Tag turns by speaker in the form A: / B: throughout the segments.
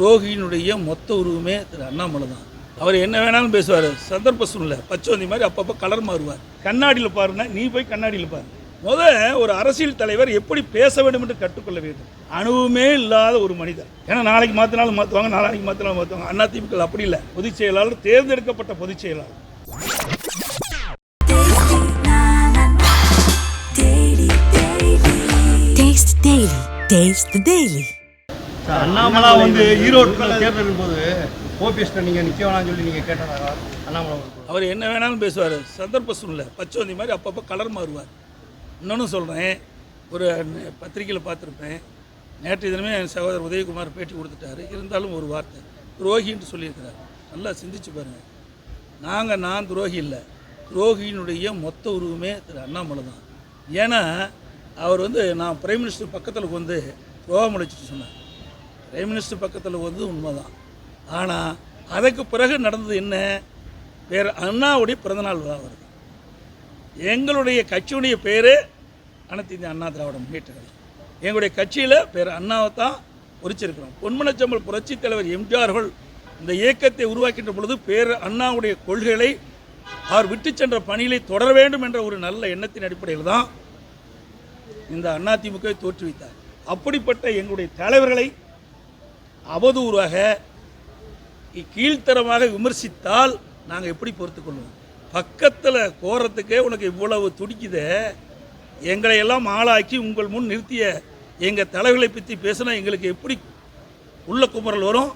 A: ரோகியினுடைய மொத்த உருவமே திரு அண்ணாமலை தான். அவர் என்ன வேணாலும் பேசுவார். சந்தர்ப்ப சூழ்நிலை. பச்சோந்தி மாதிரி அப்பப்போ கலர் மாறுவார். கண்ணாடியில் பாருன்னா நீ போய் கண்ணாடியில் பாரு. முத ஒரு அரசியல் தலைவர் எப்படி பேச வேண்டும் என்று கற்றுக்கொள்ள வேண்டும். அணுவுமே இல்லாத ஒரு மனிதர். ஏன்னா நாளைக்கு மாற்றினாலும் மாற்றுவாங்க நாளைக்கு மாற்றினாலும் மாற்றுவாங்க அண்ணா திமுக அப்படி இல்லை. பொதுச் செயலாளர் தேர்ந்தெடுக்கப்பட்ட பொதுச் செயலாளர்.
B: Taste the Daily.
C: அண்ணாமலா வந்து ஈரோட்டில் தேர்தலின் போது ஓபிஎஸ் நீங்க நிக்க வேணாம்னு சொல்லி நீங்க கேட்டதாக அண்ணாமலா
A: அவர் என்ன வேணாலும் பேசுவார். சந்தர்ப்ப சூழ்நிலை. பச்சோந்தி மாதிரி அப்பப்போ கலர் மாறுவார். இன்னொன்று சொல்கிறேன் ஒரு பத்திரிக்கையில் பார்த்துருப்பேன். நேற்று தினமே என் சகோதரர் உதயகுமார் பேட்டி கொடுத்துட்டாரு. இருந்தாலும் ஒரு வார்த்தை. துரோகின்னு சொல்லியிருக்கிறார். நல்லா சிந்திச்சு பாருங்கள் நாங்கள் நான் துரோகி இல்லை. துரோகியினுடைய மொத்த உருவமே திரு அண்ணாமலை தான். ஏன்னா அவர் வந்து நான் பிரைம் மினிஸ்டர் பக்கத்தில் வந்து துரோகம் அழைச்சிட்டு சொன்னார். பிரைம் மினிஸ்டர் பக்கத்தில் வந்து உண்மைதான். ஆனால் அதுக்கு பிறகு நடந்தது என்ன? வேறு அண்ணாவுடைய பிறந்தநாள் விழா வருது. எங்களுடைய கட்சியுடைய பேர் அனைத்து இந்திய அண்ணா திராவிட முன்னேற்ற கழகம். எங்களுடைய கட்சியில் பேர் அண்ணாவை தான் பொறிச்சிருக்கிறோம். பொன்மனச்சம்பல் புரட்சி தலைவர் எம்ஜிஆர்கள் இந்த இயக்கத்தை உருவாக்கின்ற பொழுது பேர் அண்ணாவுடைய கொள்கைகளை அவர் விட்டு சென்ற பணிகளை தொடர வேண்டும் என்ற ஒரு நல்ல எண்ணத்தின் அடிப்படையில் தான் இந்த அதிமுகவை தோற்றுவித்தார். அப்படிப்பட்ட எங்களுடைய தலைவர்களை அவதூறாக கீழ்த்தரமாக விமர்சித்தால் நாங்கள் எப்படி பொறுத்துக்கொள்வோம் பக்கத்தில் கோரத்துக்கே உனக்கு இவ்வளவு துடிக்குதே எங்களை எல்லாம் ஆளாக்கி உங்கள் முன் நிறுத்திய எங்கள் தலைவர்களை பற்றி பேசினா எங்களுக்கு எப்படி உள்ள குமரல் வரும்?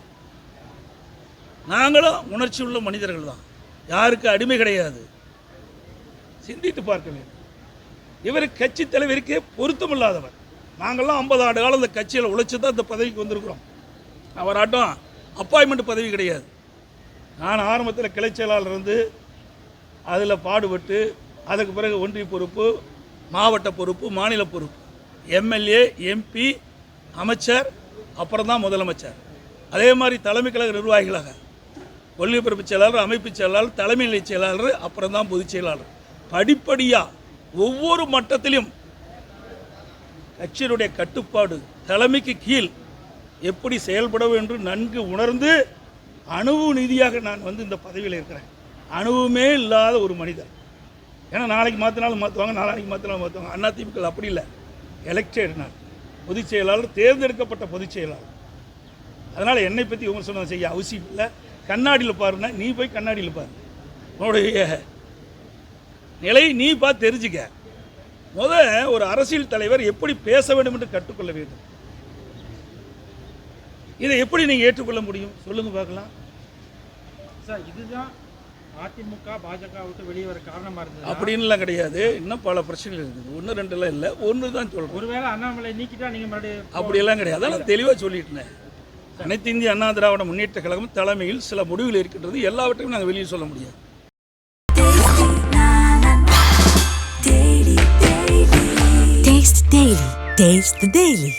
A: நாங்களும் உணர்ச்சி உள்ள மனிதர்கள் தான். யாருக்கு அடிமை கிடையாது. சிந்தித்து பார்க்க வேண்டும். இவர் கட்சி தலைவருக்கே பொருத்தமில்லாதவர். நாங்கள்லாம் ஐம்பது ஆண்டு காலம் இந்த கட்சியில் உழைச்சி தான் இந்த பதவிக்கு வந்திருக்கிறோம். அவராட்டம் அப்பாயின்மெண்ட் பதவி கிடையாது. நான் ஆரம்பத்தில் கிளை செயலாளர் இருந்து அதில் பாடுபட்டு அதுக்கு பிறகு ஒன்றிய பொறுப்பு மாவட்ட பொறுப்பு மாநில பொறுப்பு. எம்எல்ஏ எம்பி அமைச்சர் அப்புறம் தான் முதலமைச்சர். அதே மாதிரி தலைமை கழக நிர்வாகிகளாக ஒல்லிபரப்பு செயலாளர் அமைப்பு செயலாளர் தலைமை நிலை செயலாளர் அப்புறம் தான் பொதுச் செயலாளர். படிப்படியாக ஒவ்வொரு மட்டத்திலும் கட்சியினுடைய கட்டுப்பாடு தலைமைக்கு கீழ் எப்படி செயல்பட வேண்டும் நன்கு உணர்ந்து அணுவு நீதியாக நான் வந்து இந்த பதவியில் இருக்கிறேன். அணுவுமே இல்லாத ஒரு மனிதர். ஏன்னா நாளைக்கு மாற்றினாலும் மாற்றுவாங்க நாளைக்கு மாற்றினாலும் மாற்றுவாங்க அண்ணா திமுக அப்படி இல்லை. எலெக்டட் நான். பொதுச் செயலாளர் தேர்ந்தெடுக்கப்பட்ட பொதுச் செயலாளர். அதனால் என்னை பற்றி விமர்சனம் செய்ய அவசியம் இல்லை. கண்ணாடியில் பாருன்னா நீ போய் கண்ணாடியில் பாரு. உன்னுடைய நிலை நீ பார்த்து தெரிஞ்சுக்க. முத ஒரு அரசியல் தலைவர் எப்படி பேச வேண்டும் என்று கற்றுக்கொள்ள வேண்டும். இதை எப்படி நீங்கள் ஏற்றுக்கொள்ள முடியும்? சொல்லுங்க பார்க்கலாம்.
D: சார் இதுதான் அதிமுக பாஜக விட்டு வெளியே வர காரணமா இருந்தது
A: அப்படின்லாம் கிடையாது. இன்னும் பல பிரச்சனைகள் இருக்குது. ஒன்று ரெண்டுலாம் இல்லை. ஒன்று தான் சொல்கிறேன்
D: ஒருவேளை அண்ணாமலை நீக்கிட்டா நீங்க மறுபடியும்
A: அப்படியெல்லாம் கிடையாது. நான் தெளிவாக சொல்லிட்டேன். அனைத்து இந்திய அண்ணா திராவிட முன்னேற்ற கழகம் தலைமையில் சில முடிவுகள் இருக்கின்றது. எல்லாவற்றையும் நாங்கள் வெளியே சொல்ல முடியாது.
B: Taste Daily. Taste the Daily.